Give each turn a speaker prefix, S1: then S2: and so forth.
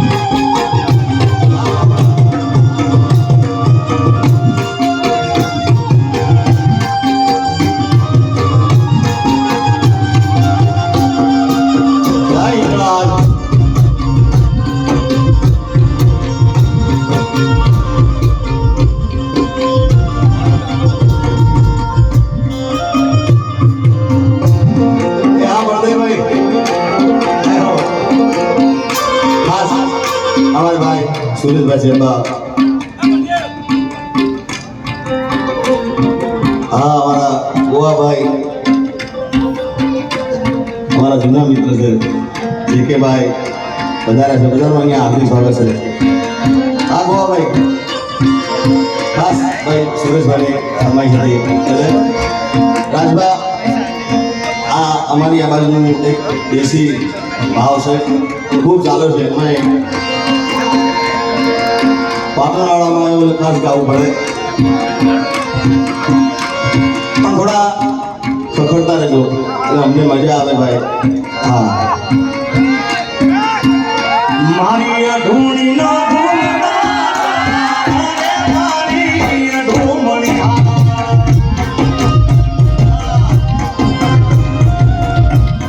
S1: Thank you. અમારા ભાઈ સુરેશભાઈ શેરબા હા અમારા ગોવાભાઈ અમારા જૂના મિત્ર છે જે કે ભાઈ વધારે છે બધાનું અહીંયા હાર્દિક સ્વાગત છે હા ગોવાભાઈ ખાસ ભાઈ સુરેશભાઈ ફરમાઈ હતી એટલે રાજભા આ અમારી આ બાજુનું એક દેશી ભાવ છે ખૂબ ચાલે છે એમાં પાટણવાળામાં એવું ખાસ ગાવું પડે. થોડા સફળતા રહેજો. એટલે અમને મજા આવે ભાઈ. હા.